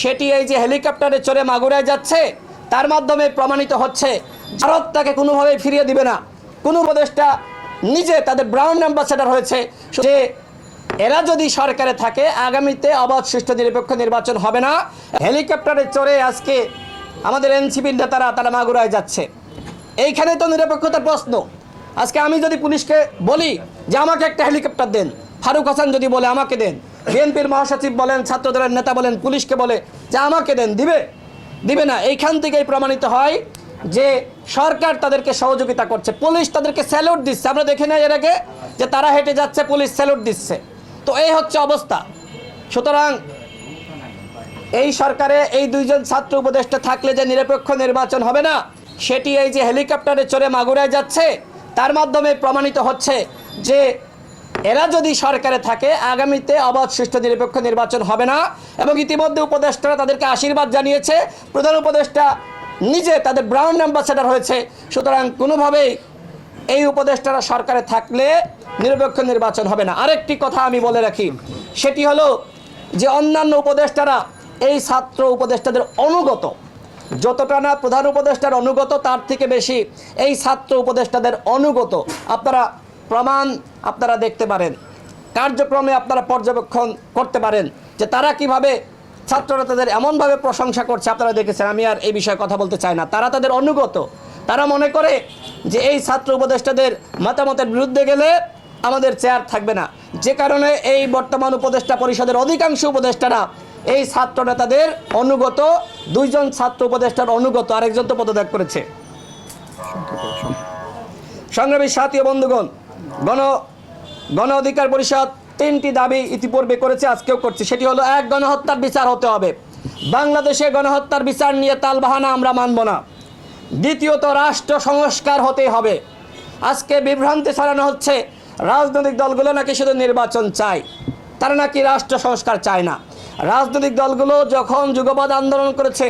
সেটি এই যে হেলিকপ্টারে চড়ে মাগুরায় যাচ্ছে, তার মাধ্যমে প্রমাণিত হচ্ছে ভারত তাকে কোনোভাবেই ফিরিয়ে দিবে না। কোনো উপদেষ্টা নিজে তাদের ব্রাউন অ্যাম্বাসেডার হয়েছে যে এরা যদি সরকারে থাকে, আগামীতে অবাধ সুষ্ঠু নিরপেক্ষ নির্বাচন হবে না। হেলিকপ্টারে চড়ে আজকে আমাদের এনসিপির নেতারা তারা মাগুরায় যাচ্ছে। এইখানে তো নিরপেক্ষতার প্রশ্ন। আজকে আমি যদি পুলিশকে বলি যে আমাকে একটা হেলিকপ্টার দেন, ফারুক হাসান যদি বলে আমাকে দেন বিএনপির মহাসচিব বলেন, ছাত্রদলের নেতা বলেন, পুলিশকে বলে, যে আমাকে দেন, দিবে। দিবে না। এইখান থেকেই প্রমাণিত হয় যে সরকার তাদেরকে সহযোগিতা করছে। পুলিশ তাদেরকে স্যালুট দিচ্ছে। আমরা দেখি না এর আগে যে তারা হেঁটে যাচ্ছে, পুলিশ স্যালুট দিচ্ছে। তো এই হচ্ছে অবস্থা। সুতরাং এই সরকারে এই দুইজন ছাত্র উপদেষ্টা থাকলে যে নিরপেক্ষ নির্বাচন হবে না, সেটি এই যে হেলিকপ্টারে চড়ে মাগুরায় যাচ্ছে, তার মাধ্যমে প্রমাণিত হচ্ছে যে এরা যদি সরকারে থাকে, আগামীতে অবাধ, সুষ্ঠু, নিরপেক্ষ নির্বাচন হবে না এবং ইতিমধ্যে উপদেষ্টারা তাদেরকে আশীর্বাদ জানিয়েছে। প্রধান উপদেষ্টা নিজে তাদের ব্রাউন অ্যাম্বাসেডার হয়েছে। সুতরাং কোনোভাবেই এই উপদেষ্টারা সরকারে থাকলে নিরপেক্ষ নির্বাচন হবে না। আরেকটি কথা আমি বলে রাখি, সেটি হলো যে অন্যান্য উপদেষ্টারা এই ছাত্র উপদেষ্টাদের অনুগত। যতটা না প্রধান উপদেষ্টার অনুগত, তার থেকে বেশি এই ছাত্র উপদেষ্টাদের অনুগত। আপনারা প্রমাণ আপনারা দেখতে পারেন। কার্যক্রমে আপনারা পর্যবেক্ষণ করতে পারেন যে তারা কীভাবে ছাত্ররা তাদের এমনভাবে প্রশংসা করছে, আপনারা দেখেছেন, আমি আর এই বিষয়ে কথা বলতে চাই না। তারা তাদের অনুগত। তারা মনে করে যে এই ছাত্র উপদেষ্টাদের মতামতের বিরুদ্ধে গেলে আমাদের চেয়ার থাকবে না। যে কারণে এই বর্তমান উপদেষ্টা পরিষদের অধিকাংশ উপদেষ্টারা এই ছাত্র নেতাদের অনুগত, দুইজন ছাত্র উপদেষ্টার অনুগত, আরেকজন তো পদত্যাগ করেছে। সংগ্রামী সাথী বন্ধুগণ গণ গণ অধিকার পরিষদ তিনটি দাবি ইতিপূর্বে করেছে, আজকেও করছে। সেটি হলো, এক, গণহত্যার বিচার হতে হবে। বাংলাদেশে গণহত্যার বিচার নিয়ে তালবাহানা আমরা মানব না। দ্বিতীয়ত, রাষ্ট্র সংস্কার হতে হবে। আজকে বিভ্রান্তি ছড়ানো হচ্ছে, রাজনৈতিক দলগুলো নাকি শুধু নির্বাচন চায়? তারা নাকি রাষ্ট্র সংস্কার চায় না। রাজনৈতিক দলগুলো যখন যুগপৎ আন্দোলন করেছে,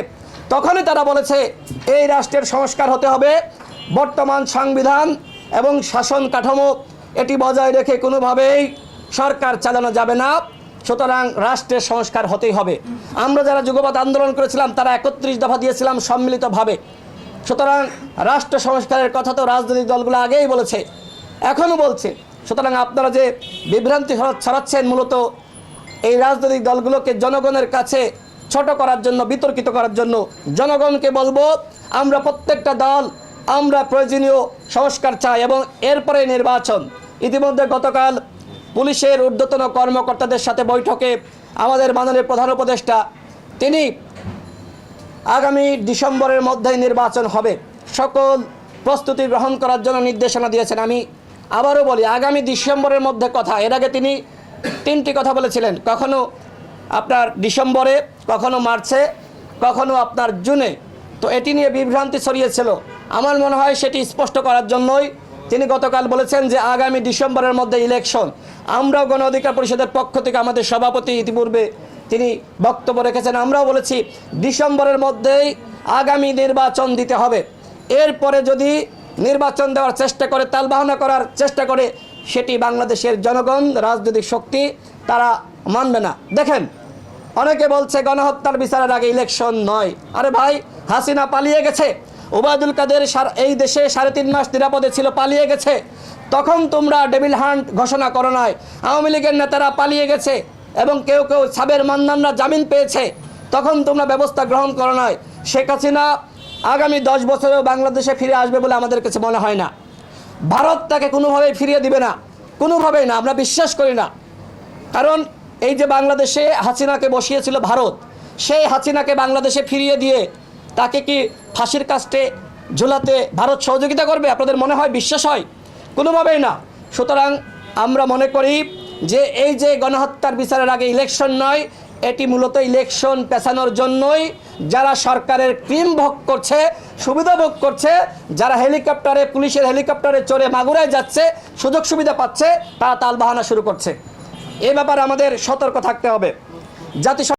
তখনই তারা বলেছে, এই রাষ্ট্রের সংস্কার হতে হবে। বর্তমান সংবিধান এবং শাসন কাঠামো এটি বজায় রেখে কোনোভাবেই সরকার চালানো যাবে না। সুতরাং রাষ্ট্রের সংস্কার হতেই হবে। আমরা যারা যুগপৎ আন্দোলন করেছিলাম, তারা একত্রিশ দফা দিয়েছিলাম সম্মিলিতভাবে। সুতরাং রাষ্ট্র সংস্কারের কথা তো রাজনৈতিক দলগুলো আগেই বলেছে, এখনও বলছে। সুতরাং আপনারা যে বিভ্রান্তি ছড়া- ছড়াচ্ছেন মূলত এই রাজনৈতিক দলগুলোকে জনগণের কাছে ছোট করার জন্য, বিতর্কিত করার জন্য, জনগণকে বলব, আমরা প্রত্যেকটা দল, আমরা প্রয়োজনীয় সংস্কার চাই এবং এরপরে নির্বাচন। ইতিমধ্যে গতকাল পুলিশের ঊর্ধ্বতন কর্মকর্তাদের সাথে বৈঠকে আমাদের মাননীয় প্রধান উপদেষ্টা, তিনি আগামী ডিসেম্বরের মধ্যেই নির্বাচন হবে। সকল প্রস্তুতি গ্রহণ করার জন্য নির্দেশনা দিয়েছেন। আমি আবারও বলি, আগামী ডিসেম্বরের মধ্যে কথা, এর আগে তিনি তিনটি কথা বলেছিলেন। কখনো আপনার ডিসেম্বরে, কখনো মার্চে, কখনো আপনার জুনে। তো এটি নিয়ে বিভ্রান্তি ছড়িয়েছিল। আমার মনে হয় সেটি স্পষ্ট করার জন্যই তিনি গতকাল বলেছেন যে আগামী ডিসেম্বরের মধ্যে ইলেকশন। আমরাও গণ অধিকার পরিষদের পক্ষ থেকে আমাদের সভাপতি ইতিপূর্বে তিনি বক্তব্য রেখেছেন। আমরাও বলেছি, ডিসেম্বরের মধ্যেই আগামী নির্বাচন দিতে হবে। এরপরে যদি নির্বাচন দেওয়ার চেষ্টা করে, তালবাহনা করার চেষ্টা করে, সেটি বাংলাদেশের জনগণ, রাজনৈতিক শক্তি, তারা মানবে না। দেখেন, অনেকে বলছে গণহত্যার বিচারের আগে ইলেকশন নয়। আরে ভাই, হাসিনা পালিয়ে গেছে। ওবায়দুল কাদের এই দেশে সাড়ে তিন মাস নিরাপদে ছিল, পালিয়ে গেছে। তখন তোমরা ডেভিল হান্ট ঘোষণা করো নয় আওয়ামী লীগের নেতারা পালিয়ে গেছে এবং কেউ কেউ সাবের মান্নানরা জামিন পেয়েছে। তখন তোমরা ব্যবস্থা গ্রহণ করো নাই। শেখ হাসিনা আগামী দশ বছরেও বাংলাদেশে ফিরে আসবে বলে আমাদের কাছে মনে হয় না। ভারত তাকে কোনোভাবেই ফিরিয়ে দিবে না। কোনোভাবেই না, আমরা বিশ্বাস করি না। কারণ এই যে বাংলাদেশে হাসিনাকে বসিয়েছিল ভারত, সেই হাসিনাকে বাংলাদেশে ফিরিয়ে দিয়ে তাকে কি ফাঁসির কাস্টে ঝুলাতে ভারত সহযোগিতা করবে? আপনাদের মনে হয় বিশ্বাস হয়? কোনোভাবেই না। সুতরাং আমরা মনে করি যে এই যে গণহত্যার বিচারের আগে ইলেকশন নয়, এটি মূলত ইলেকশন পেছানোর জন্যই যারা সরকারের ক্রিম ভোগ করছে, সুবিধা ভোগ করছে, যারা হেলিকপ্টারে, পুলিশের হেলিকপ্টারে চড়ে মাগুরায় যাচ্ছে, সুযোগ সুবিধা পাচ্ছে, তারা তালবাহানা শুরু করছে। এ ব্যাপারে আমাদের সতর্ক থাকতে হবে। জাতি